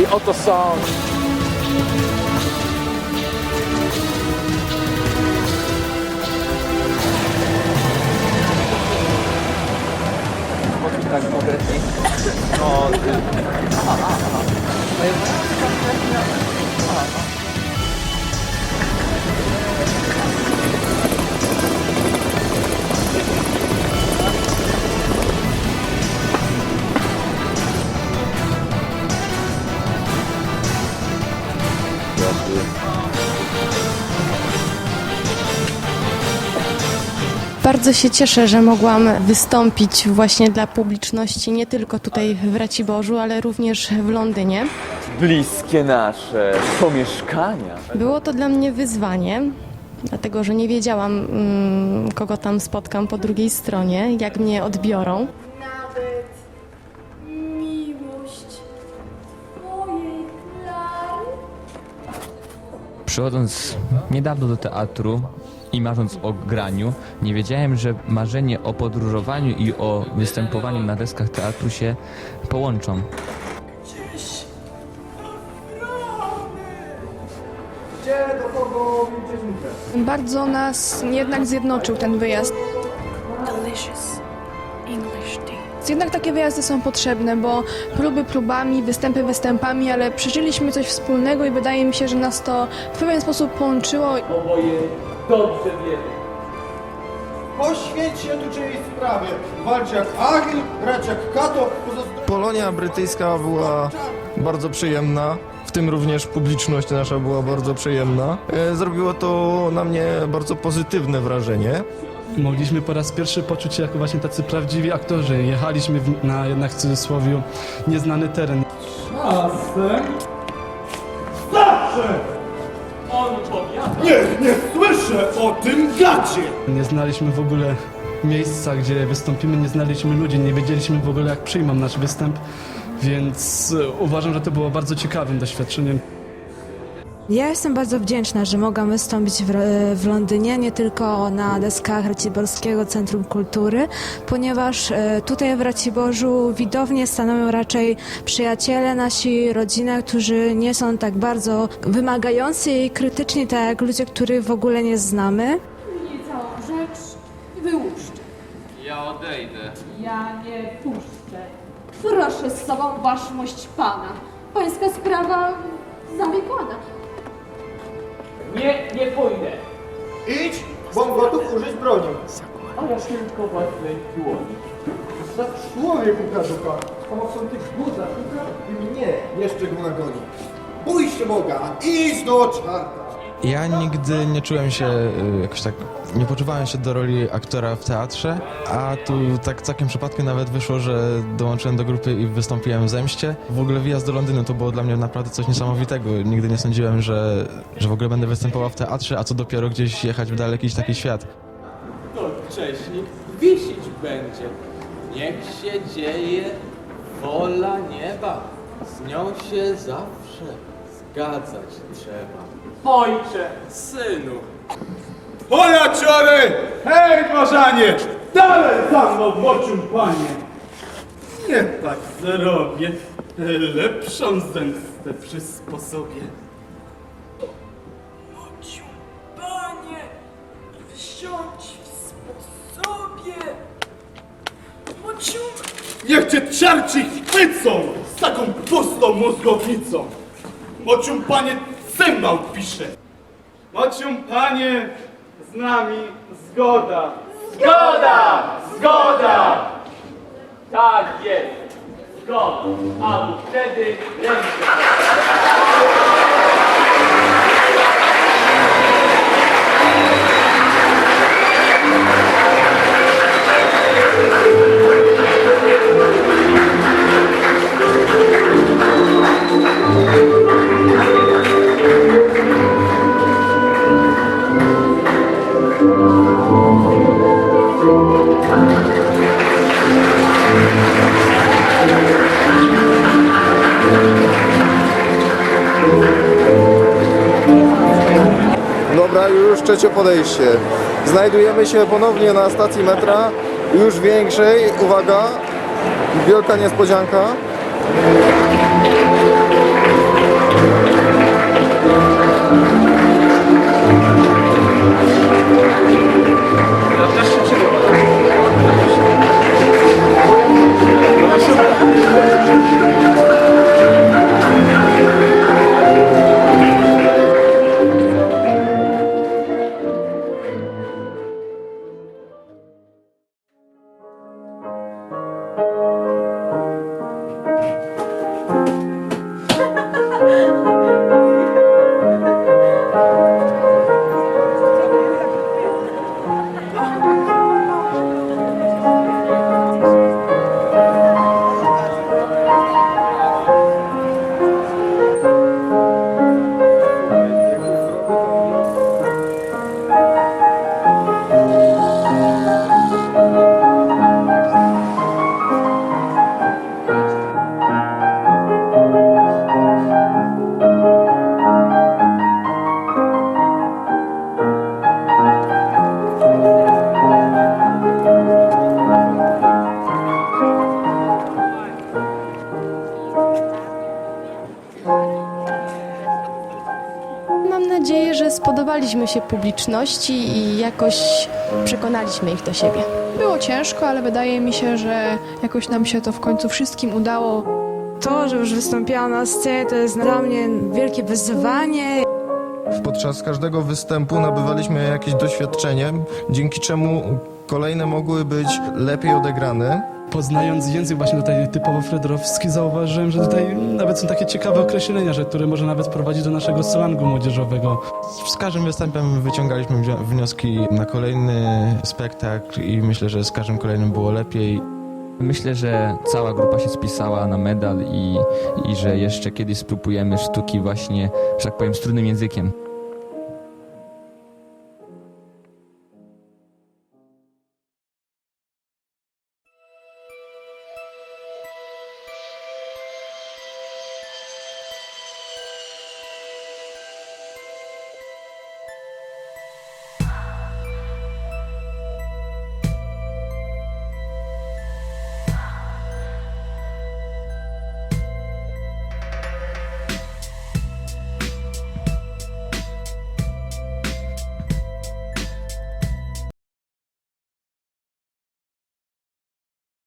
The other song. Dy, du, du, du. Du, du, Bardzo się cieszę, że mogłam wystąpić właśnie dla publiczności nie tylko tutaj w Raciborzu, ale również w Londynie. bliskie nasze pomieszkania. Było to dla mnie wyzwanie, dlatego że nie wiedziałam, mm, kogo tam spotkam po drugiej stronie, jak mnie odbiorą. Nawet miłość twojej Klary Przychodząc niedawno do teatru i marząc o graniu, nie wiedziałem, że marzenie o podróżowaniu i o występowaniu na deskach teatru się połączą. Bardzo nas jednak zjednoczył ten wyjazd. Delicious English tea. Jednak takie wyjazdy są potrzebne, bo próby próbami, występy występami, ale przeżyliśmy coś wspólnego i wydaje mi się, że nas to w pewien sposób połączyło. Oboje dobrze wiemy. Poświęć się tu czyjejś sprawie. Walcz jak Achil, grać jak Kato, Polonia brytyjska była bardzo przyjemna, w tym również publiczność nasza była bardzo przyjemna. E, Zrobiło to na mnie bardzo pozytywne wrażenie. Mogliśmy po raz pierwszy poczuć się jako właśnie tacy prawdziwi aktorzy. Jechaliśmy w, na jednak w cudzysłowie nieznany teren. Czasem zawsze. Nie, nie słyszę o tym gadzie. Nie znaliśmy w ogóle miejsca, gdzie wystąpimy, nie znaliśmy ludzi, nie wiedzieliśmy w ogóle jak przyjmą nasz występ, więc e, uważam, że to było bardzo ciekawym doświadczeniem. Ja jestem bardzo wdzięczna, że mogłam wystąpić w, w Londynie, nie tylko na deskach Raciborskiego Centrum Kultury, ponieważ e, tutaj w Raciborzu widownie stanowią raczej przyjaciele, nasi rodzina, którzy nie są tak bardzo wymagający i krytyczni, tak jak ludzie, których w ogóle nie znamy. Mnie całą rzecz i wyłuszczę. Ja odejdę. Ja nie puszczę. Proszę z sobą waszmość pana. Pańska sprawa zamykana. Nie, nie pójdę. Idź, bo gotów użyć broni. Ale tylko własnej dłoni. Za człowieku kaduka. Pomocą tych butach i mnie jeszcze go nagoni. Bój się Boga, idź do czarta. Ja nigdy nie czułem się y, jakoś tak, nie poczuwałem się do roli aktora w teatrze, a tu tak całkiem przypadkiem nawet wyszło, że dołączyłem do grupy i wystąpiłem w Zemście. W ogóle wyjazd do Londynu to było dla mnie naprawdę coś niesamowitego. Nigdy nie sądziłem, że, że w ogóle będę występował w teatrze, a co dopiero gdzieś jechać w dalekiś taki świat. To wcześniej wisić będzie. Niech się dzieje wola nieba. Z nią się zawsze zgadzać trzeba. Ojcze, synu. Hola ciory! Hej, Bożanie! Dalej za mną, mocium panie! Nie tak zrobię. Lepszą zemstę przysposobię. Mocium panie! Wsiądź w sposobie! Niech cię czarci chwycą z taką pustą mózgownicą! Mocium panie cymbał pisze! Mocium panie, z nami zgoda! Zgoda! Zgoda! Tak jest! Zgoda! A wtedy ręce! Już trzecie podejście. Znajdujemy się ponownie na stacji metra, już większej. Uwaga, wielka niespodzianka. Że spodobaliśmy się publiczności i jakoś przekonaliśmy ich do siebie. Było ciężko, ale wydaje mi się, że jakoś nam się to w końcu wszystkim udało. To, że już wystąpiłam na scenie, to jest dla mnie wielkie wyzwanie. Podczas każdego występu nabywaliśmy jakieś doświadczenie, dzięki czemu kolejne mogły być lepiej odegrane. Poznając język właśnie tutaj typowo fredrowski, zauważyłem, że tutaj nawet są takie ciekawe określenia, że które może nawet prowadzić do naszego slangu młodzieżowego. Z każdym występem wyciągaliśmy wnioski na kolejny spektakl i myślę, że z każdym kolejnym było lepiej. Myślę, że cała grupa się spisała na medal i, i że jeszcze kiedyś spróbujemy sztuki właśnie, że tak powiem, z trudnym językiem.